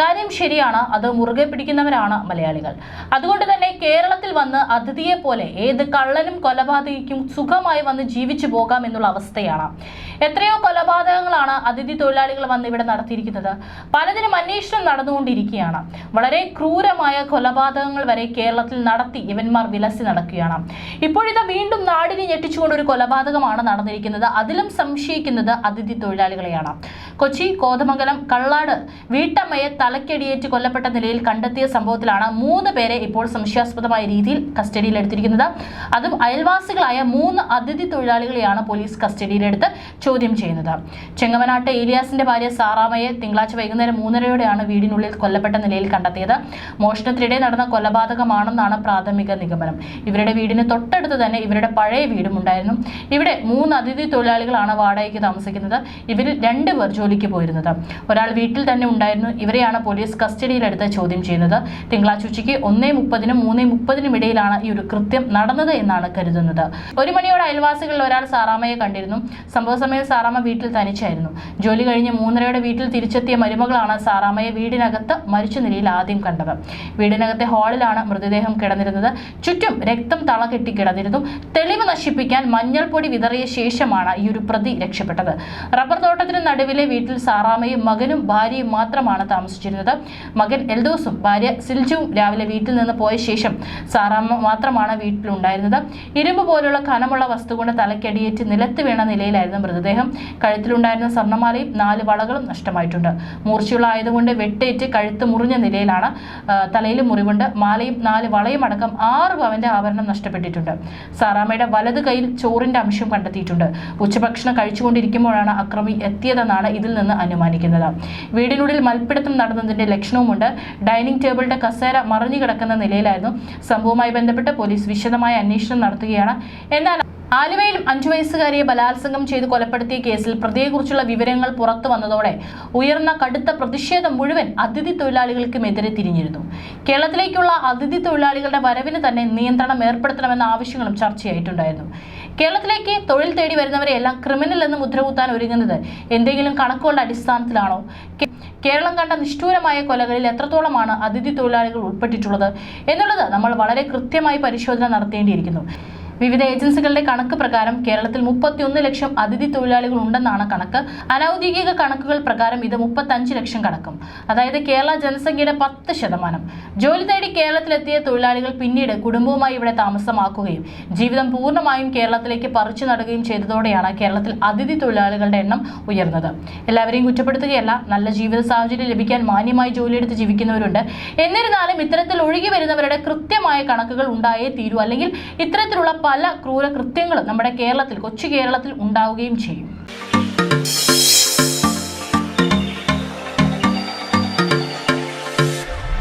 കാര്യം ശരിയാണ് അത് മുറുകെ പിടിക്കുന്നവരാണ് മലയാളികൾ. അതുകൊണ്ട് തന്നെ കേരളത്തിൽ വന്ന് അതിഥിയെ പോലെ ഏത് കള്ളനും കൊലപാതകയ്ക്കും സുഖമായി വന്ന് ജീവിച്ചു പോകാം എന്നുള്ള അവസ്ഥയാണ്. എത്രയോ കൊലപാതകങ്ങളാണ് അതിഥി തൊഴിലാളികൾ വന്ന് ഇവിടെ നടത്തിയിരിക്കുന്നത്. പലതിനും അന്വേഷണം നടന്നുകൊണ്ടിരിക്കുകയാണ്. വളരെ ക്രൂരമായ കൊലപാതകങ്ങൾ വരെ കേരളത്തിൽ നടത്തി ഇവന്മാർ വിലസി നടക്കുകയാണ്. ഇപ്പോഴിതാ വീണ്ടും നാടിനെ ഞെട്ടിച്ചുകൊണ്ട് ഒരു കൊലപാതകമാണ് നടന്നിരിക്കുന്നത്. അതിലും സംശയിക്കുന്നത് അതിഥി തൊഴിലാളികളെയാണ്. കൊച്ചി കോതമംഗലം കള്ളാട് വീട്ടമ്മയെ തലക്കടിയേറ്റ് കൊല്ലപ്പെട്ട നിലയിൽ കണ്ടെത്തിയ സംഭവത്തിലാണ് മൂന്ന് പേരെ ഇപ്പോൾ സംശയാസ്പദമായ രീതിയിൽ കസ്റ്റഡിയിലെടുത്തിരിക്കുന്നത്. അതും അയൽവാസികളായ മൂന്ന് അതിഥി തൊഴിലാളികളെയാണ് പോലീസ് കസ്റ്റഡിയിലെടുത്ത് ചോദ്യം ചെയ്യുന്നത്. ചെങ്ങമനാട്ട് ഏലിയാസിന്റെ ഭാര്യ സാറാമയെ തിങ്കളാഴ്ച വൈകുന്നേരം മൂന്നരയോടെയാണ് വീടിനുള്ളിൽ കൊല്ലപ്പെട്ട നിലയിൽ കണ്ടെത്തിയത്. മോഷണത്തിനിടെ നടന്ന കൊലപാതകമാണെന്നാണ് പ്രാഥമിക നിഗമനം. ഇവരുടെ വീടിന് തൊട്ടടുത്ത് തന്നെ ഇവരുടെ പഴയ വീടും ഉണ്ടായിരുന്നു ഇവിടെ മൂന്ന് അതിഥി തൊഴിലാളികളാണ് വാടകയ്ക്ക് താമസിക്കുന്നത്. ഇവരിൽ രണ്ടുപേർ ജോലിക്ക് പോയിരുന്നത്. ഒരാൾ വീട്ടിൽ തന്നെ ഉണ്ടായിരുന്നു. ഇവരെയാണ് പോലീസ് കസ്റ്റഡിയിലെടുത്ത് ചോദ്യം ചെയ്യുന്നത്. തിങ്കളാഴ്ച ഉച്ചയ്ക്ക് ഒന്നേ മുപ്പതിനും മൂന്നേ മുപ്പതിനും ഇടയിലാണ് ഈ ഒരു കൃത്യം നടന്നത് എന്നാണ് കരുതുന്നത്. ഒരു മണിയോടെ അയൽവാസികളിൽ ഒരാൾ സാറാമയെ കണ്ടിരുന്നു. സംഭവ സമയം സാറാമ വീട്ടിൽ തനിച്ചായിരുന്നു. ജോലി കഴിഞ്ഞ് മൂന്നരയോടെ വീട്ടിൽ തിരിച്ചെത്തിയ മരുമകളാണ് സാറാമയെ വീടിനകത്ത് മരിച്ച നിലയിൽ ആദ്യം കണ്ടത്. വീടിനകത്തെ ഹാളിലാണ് മൃതദേഹം കിടന്നിരുന്നത്. ചുറ്റും രക്തം തളകെട്ടി കിടന്നിരുന്നു. തെളിവ് നശിപ്പിക്കാൻ മഞ്ഞൾപ്പൊടി വിതറിയ ശേഷമാണ് ഈ ഒരു പ്രതി രക്ഷപ്പെട്ടത്. റബ്ബർ തോട്ടത്തിന് നടുവിലെ വീട്ടിൽ സാറാമയും മകനും ഭാര്യയും മാത്രമാണ് താമസിച്ചിരുന്നത്. മകൻ എൽദോസും ഭാര്യ സിൽജുവും രാവിലെ വീട്ടിൽ നിന്ന് പോയ ശേഷം സാറാമ്മ മാത്രമാണ് വീട്ടിലുണ്ടായിരുന്നത്. ഇരുമ്പ് പോലുള്ള കനമുള്ള വസ്തു കൊണ്ട് തലക്കടിയേറ്റ് നിലത്ത് വീണ നിലയിലായിരുന്നു മൃതദേഹം. കഴുത്തിലുണ്ടായിരുന്ന സ്വർണമാലയും നാല് വളകളും നഷ്ടമായിട്ടുണ്ട്. മൂർച്ചയുള്ള ആയതുകൊണ്ട് വെട്ടേറ്റ് കഴുത്ത് മുറിഞ്ഞ നിലയിലാണ് തലയിൽ മുറിവുണ്ട്. മാലയും നാല് വളയും അടക്കം ആറ് പവന്റെ ആഭരണം നഷ്ടപ്പെട്ടിട്ടുണ്ട്. സാറാമ്മയുടെ വലത് കൈയിൽ ചോറിന്റെ അംശം കണ്ടെത്തിയിട്ടുണ്ട്. ഉച്ചഭക്ഷണം കഴിച്ചുകൊണ്ടിരിക്കുമ്പോഴാണ് അക്രമി എത്തിയതെന്നാണ് ഇതിൽ നിന്ന് അനുമാനിക്കുന്നത്. വീടിനുള്ളിൽ മൽപ്പിടുത്തം നടന്നതിന്റെ ലക്ഷണവുമുണ്ട്. ഡൈനിങ് ടേബിളിന്റെ കസേര മറിഞ്ഞു കിടക്കുന്ന നിലയിലായിരുന്നു. സംഭവവുമായി ബന്ധപ്പെട്ട് പോലീസ് വിശദമായ അന്വേഷണം നടത്തുകയാണ്. എന്നാൽ ആലുവയിൽ അഞ്ചു വയസ്സുകാരിയെ ബലാത്സംഗം ചെയ്ത് കൊലപ്പെടുത്തിയ കേസിൽ പ്രതിയെക്കുറിച്ചുള്ള വിവരങ്ങൾ പുറത്തു വന്നതോടെ ഉയർന്ന കടുത്ത പ്രതിഷേധം മുഴുവൻ അതിഥി തൊഴിലാളികൾക്കുമെതിരെ തിരിഞ്ഞിരുന്നു. കേരളത്തിലേക്കുള്ള അതിഥി തൊഴിലാളികളുടെ വരവിന് തന്നെ നിയന്ത്രണം ഏർപ്പെടുത്തണമെന്ന ആവശ്യങ്ങളും ചർച്ചയായിട്ടുണ്ടായിരുന്നു. കേരളത്തിലേക്ക് തൊഴിൽ തേടി വരുന്നവരെയെല്ലാം ക്രിമിനൽ എന്ന് മുദ്രകുത്താൻ ഒരുങ്ങുന്നത് എന്തെങ്കിലും കണക്കുകളുടെ അടിസ്ഥാനത്തിലാണോ? കേരളം കണ്ട നിഷ്ഠൂരമായ കൊലകളിൽ എത്രത്തോളമാണ് അതിഥി തൊഴിലാളികൾ ഉൾപ്പെട്ടിട്ടുള്ളത് എന്നുള്ളത് നമ്മൾ വളരെ കൃത്യമായി പരിശോധന നടത്തേണ്ടിയിരിക്കുന്നു. വിവിധ ഏജൻസികളുടെ കണക്ക് പ്രകാരം കേരളത്തിൽ മുപ്പത്തിയൊന്ന് ലക്ഷം അതിഥി തൊഴിലാളികൾ ഉണ്ടെന്നാണ് കണക്ക്. അനൌദ്യോഗിക കണക്കുകൾ പ്രകാരം ഇത് മുപ്പത്തഞ്ച് ലക്ഷം കടക്കും. അതായത് കേരള ജനസംഖ്യയുടെ പത്ത് ശതമാനം. ജോലി തേടി കേരളത്തിലെത്തിയ തൊഴിലാളികൾ പിന്നീട് കുടുംബവുമായി ഇവിടെ താമസമാക്കുകയും ജീവിതം പൂർണമായും കേരളത്തിലേക്ക് പറിച്ചു നടുകയും ചെയ്തതോടെയാണ് കേരളത്തിൽ അതിഥി തൊഴിലാളികളുടെ എണ്ണം ഉയർന്നത്. എല്ലാവരെയും കുറ്റപ്പെടുത്തുകയല്ല നല്ല ജീവിത സാഹചര്യം ലഭിക്കാൻ മാന്യമായി ജോലിയെടുത്ത് ജീവിക്കുന്നവരുണ്ട്. എന്നിരുന്നാലും ഇത്തരത്തിൽ ഒഴുകി വരുന്നവരുടെ കൃത്യമായ കണക്കുകൾ ഉണ്ടായേ തീരൂ. അല്ലെങ്കിൽ ഇത്തരത്തിലുള്ള പല ക്രൂര കൃത്യങ്ങളും നമ്മുടെ കേരളത്തിൽ കൊച്ചു കേരളത്തിൽ ഉണ്ടാവുകയും ചെയ്യും.